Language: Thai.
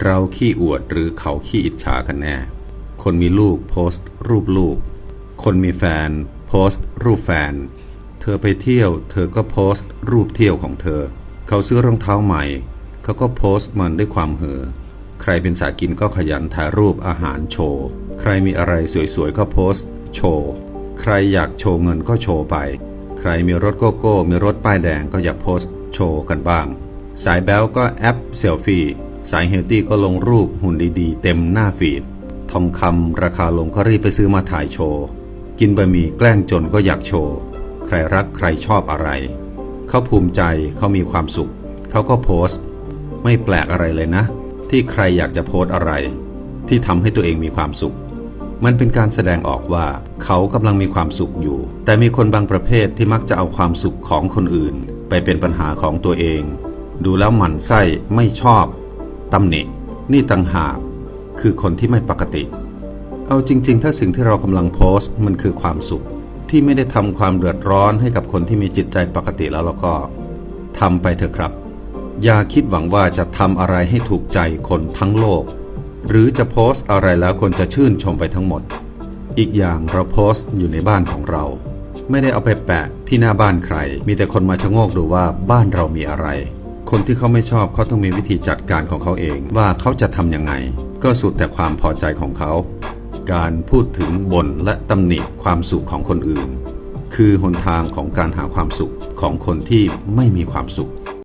เราขี้อวดหรือเขาขี้อิจฉากันแน่ คนมีลูกโพสต์รูปลูก คนมีแฟนโพสต์รูปแฟน เธอไปเที่ยว เธอก็โพสต์รูปเที่ยวของเธอ เขาซื้อรองเท้าใหม่ เขาก็โพสต์มันด้วยความเห่อ ใครเป็นสายกินก็ขยันถ่ายรูปอาหารโชว์ ใครมีอะไรสวยๆก็โพสต์โชว์ ใครอยากโชว์เงินก็โชว์ไป ใครมีรถโกโก้ มีรถป้ายแดงก็อยากโพสต์โชว์กันบ้าง สายแบลก็แอปเซลฟี่ สายเฮลตี้ก็ลงรูปหุ่นดีๆ เต็มหน้าฟีด ทองคำราคาลงก็รีบไปซื้อมาถ่ายโชว์ กินบะหมี่แกล้งจนก็อยากโชว์ ใครรักใครชอบอะไร เขาภูมิใจเขามีความสุข เขาก็โพสต์ ไม่แปลกอะไรเลยนะ ที่ใครอยากจะโพสต์อะไร ที่ทำให้ตัวเองมีความสุข มันเป็นการแสดงออกว่าเขากำลังมีความสุขอยู่ แต่มีคนบางประเภทที่มักจะเอาความสุขของคนอื่น ไปเป็นปัญหาของตัวเอง ดูแล้วหมั่นไส้ไม่ชอบ ตำหนิ นี่ต่างหากคือคนที่ไม่ปกติ เอาจริง ๆ ถ้าสิ่งที่เรากำลังโพสต์มันคือความสุข ที่ไม่ได้ทำความเดือดร้อนให้กับคนที่มีจิตใจปกติแล้วเราก็ทำไปเถอะครับ อย่าคิดหวังว่าจะทำอะไรให้ถูกใจคนทั้งโลก หรือจะโพสต์อะไรแล้วคนจะชื่นชมไปทั้งหมด อีกอย่างเราโพสต์อยู่ในบ้านของเรา ไม่ได้เอาไปแปะที่หน้าบ้านใคร มีแต่คนมาชะโงกดูว่าบ้านเรามีอะไร คนที่เขาไม่ชอบเขาต้องมีวิธีจัดการของเขาเองว่าเขาจะทำยังไง ก็สุดแต่ความพอใจของเขา การพูดถึงบ่นและตำหนิความสุขของคนอื่น คือหนทางของการหาความสุขของคนที่ไม่มีความสุข